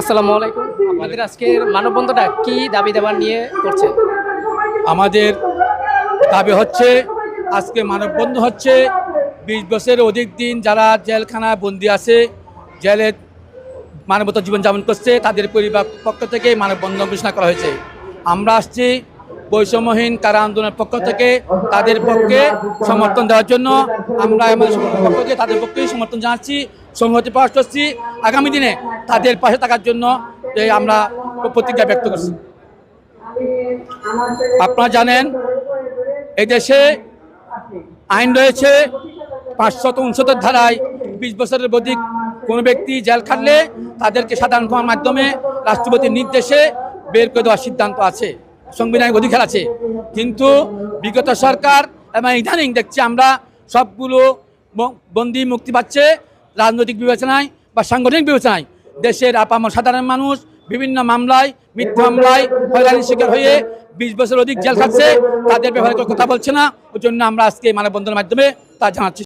আসসালামু আলাইকুম। আপনাদের আজকের মানববন্ধনটা কি দাবি দেওয়ার নিয়ে করছেন আমাদের দাবি হচ্ছে, আজকে মানববন্ধ হচ্ছে, বিশ বছরের অধিক দিন যারা জেলখানায় বন্দি আছে, জেলে মানবতা জীবনযাপন করছে, তাদের পরিবার পক্ষ থেকে মানববন্ধন ঘোষণা করা হয়েছে। আমরা আসছি বৈষম্যহীন কারা আন্দোলনের পক্ষ থেকে তাদের পক্ষে সমর্থন দেওয়ার জন্য। আমরা আমাদের পক্ষ থেকে তাদের পক্ষেই সমর্থন জানাচ্ছি, সংহতি প্রকাশ করছি। আগামী দিনে তাদের পাশে থাকার জন্য আমরা প্রতিজ্ঞা ব্যক্ত করছি। আপনারা জানেন এই দেশে আইন রয়েছে পাঁচশত উনসত্তর ধারায় বিশ বছরের অধিক কোনো ব্যক্তি জেল খাটলে তাদেরকে সাধারণ ক্ষমার মাধ্যমে রাষ্ট্রপতির নির্দেশে বের করে দেওয়ার সিদ্ধান্ত আছে, সাংবিধানিক অধিকার আছে। কিন্তু বিগত সরকার এবং ইদানিং দেখছি আমরা সবগুলো বন্দী মুক্তি পাচ্ছে রাজনৈতিক বিবেচনায় বা সাংগঠনিক বিবেচনায়। দেশের আপাম সাধারণ মানুষ, বিভিন্ন মামলায়, মিথ্যা মামলায় হয়রানির শিকার হয়ে বিশ বছর অধিক জেল খাচ্ছে তাদের ব্যাপারে কথা বলছে না। ওই জন্য আমরা আজকে মানববন্ধনের মাধ্যমে তা জানাচ্ছি।